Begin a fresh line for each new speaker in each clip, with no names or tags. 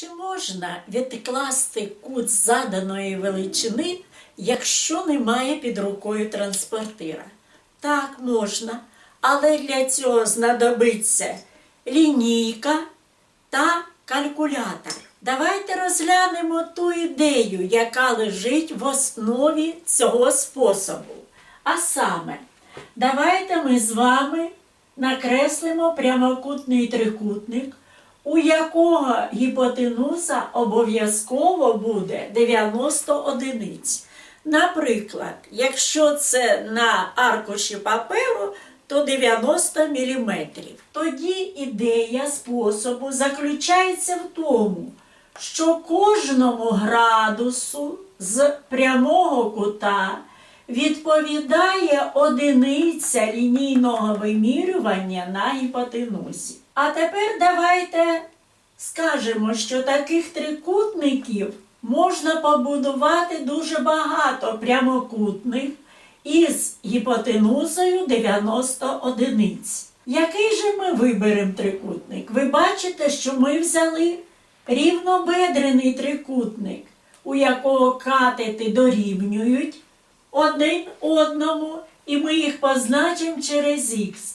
Чи можна відкласти кут заданої величини, якщо немає під рукою транспортира? Так, можна, але для цього знадобиться лінійка та калькулятор. Давайте розглянемо ту ідею, яка лежить в основі цього способу. А саме, давайте ми з вами накреслимо прямокутний трикутник, у якого гіпотенуза обов'язково буде 90 одиниць. Наприклад, якщо це на аркуші паперу, то 90 мм. Тоді ідея способу заключається в тому, що кожному градусу з прямого кута відповідає одиниця лінійного вимірювання на гіпотенузі. А тепер давайте скажемо, що таких трикутників можна побудувати дуже багато прямокутних із гіпотенузою 90 одиниць. Який же ми виберемо трикутник? Ви бачите, що ми взяли рівнобедрений трикутник, у якого катети дорівнюють один одному, і ми їх позначимо через х.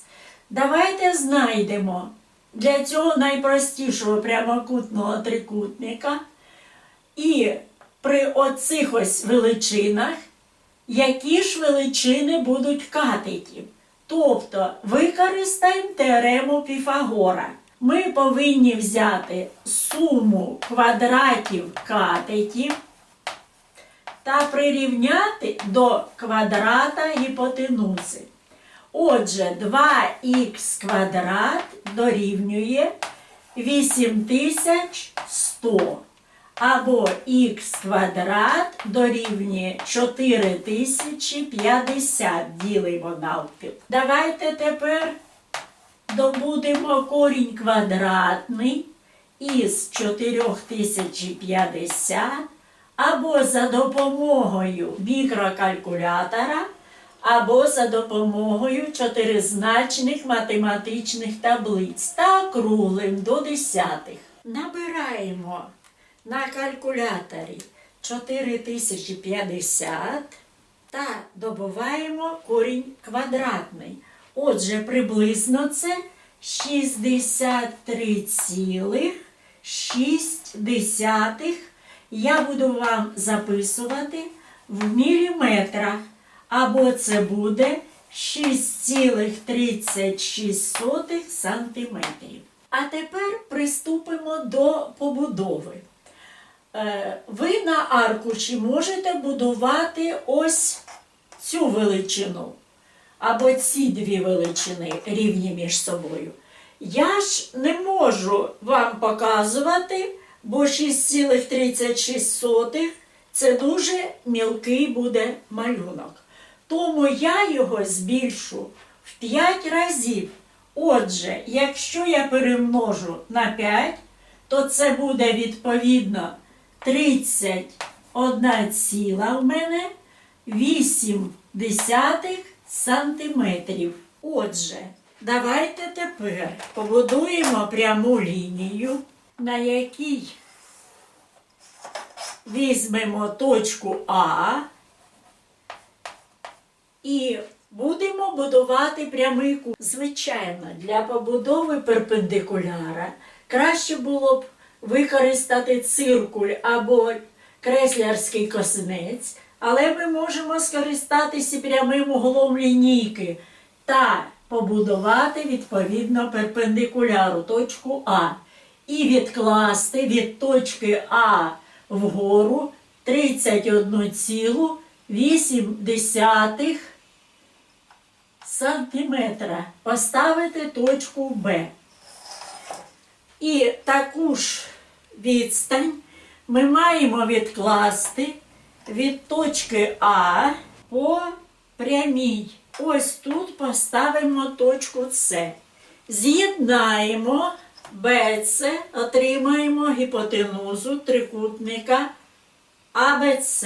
Давайте знайдемо для цього найпростішого прямокутного трикутника і при оцих ось величинах, які ж величини будуть катетів. Тобто використаємо теорему Піфагора. Ми повинні взяти суму квадратів катетів та прирівняти до квадрата гіпотенузи. Отже, 2х квадрат дорівнює 8100. Або х квадрат дорівнює 4050 ділимо навпіл. Давайте тепер добудемо корінь квадратний із 4050 або за допомогою мікрокалькулятора, або за допомогою чотиризначних математичних таблиць та округлим до десятих. Набираємо на калькуляторі 4050 та добуваємо корінь квадратний. Отже, приблизно це 63,6. Я буду вам записувати в міліметрах. Або це буде 6,36 сантиметрів. А тепер приступимо до побудови. Е, Ви на аркуші можете будувати ось цю величину, або ці дві величини рівні між собою. Я ж не можу вам показувати, бо 6,36 це дуже мілкий буде малюнок. Тому я його збільшу в 5 разів. Отже, якщо я перемножу на 5, то це буде відповідно 31 ціла в мене 8 десятих сантиметрів. Отже, давайте тепер побудуємо пряму лінію, на якій візьмемо точку А. І будемо будувати прямий кут. Звичайно, для побудови перпендикуляра краще було б використати циркуль або креслярський косинець, але ми можемо скористатися прямим углом лінійки та побудувати відповідно перпендикуляру точку А. І відкласти від точки А вгору 31,8 сантиметра. Поставити точку Б. І таку ж відстань ми маємо відкласти від точки А по прямій. Ось тут поставимо точку С. З'єднаємо БЦ, отримаємо гіпотенузу трикутника АБЦ.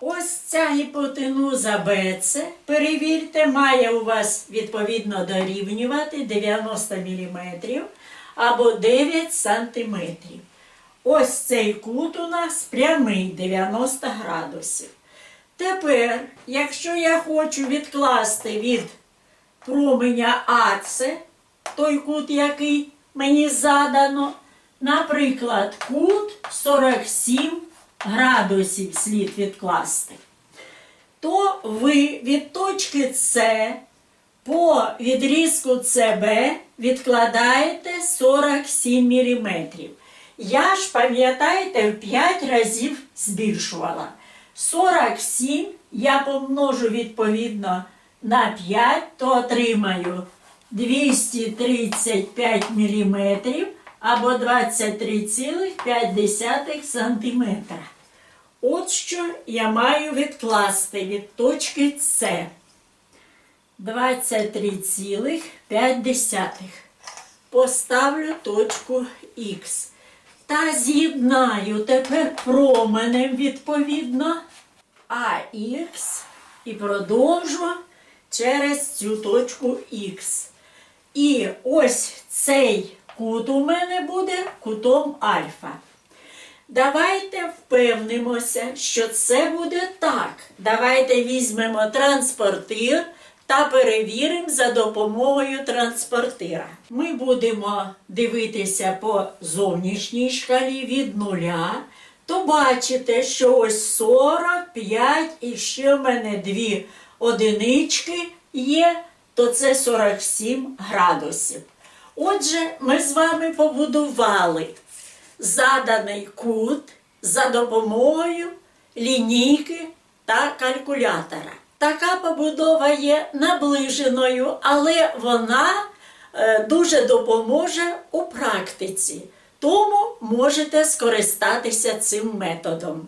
Ось ця гіпотенуза БЦ, перевірте, має у вас відповідно дорівнювати 90 мм або 9 см. Ось цей кут у нас прямий 90 градусів. Тепер, якщо я хочу відкласти від променя АЦ, той кут, який мені задано, наприклад, кут 47 градусів слід відкласти, то ви від точки С по відрізку CB відкладаєте 47 мм. Я ж, пам'ятаєте, в 5 разів збільшувала. 47 я помножу відповідно на 5, то отримаю 235 мм або 23,5 см. От що я маю відкласти від точки С. 23,5. Поставлю точку Х. Та з'єднаю тепер променем відповідно АХ і продовжу через цю точку Х. І ось цей кут у мене буде кутом альфа. Давайте впевнимося, що це буде так. Давайте візьмемо транспортир та перевіримо за допомогою транспортира. Ми будемо дивитися по зовнішній шкалі від нуля. То бачите, що ось 45 і ще в мене дві одинички є, то це 47 градусів. Отже, ми з вами побудували заданий кут за допомогою лінійки та калькулятора. Така побудова є наближеною, але вона е, дуже допоможе у практиці. Тому можете скористатися цим методом.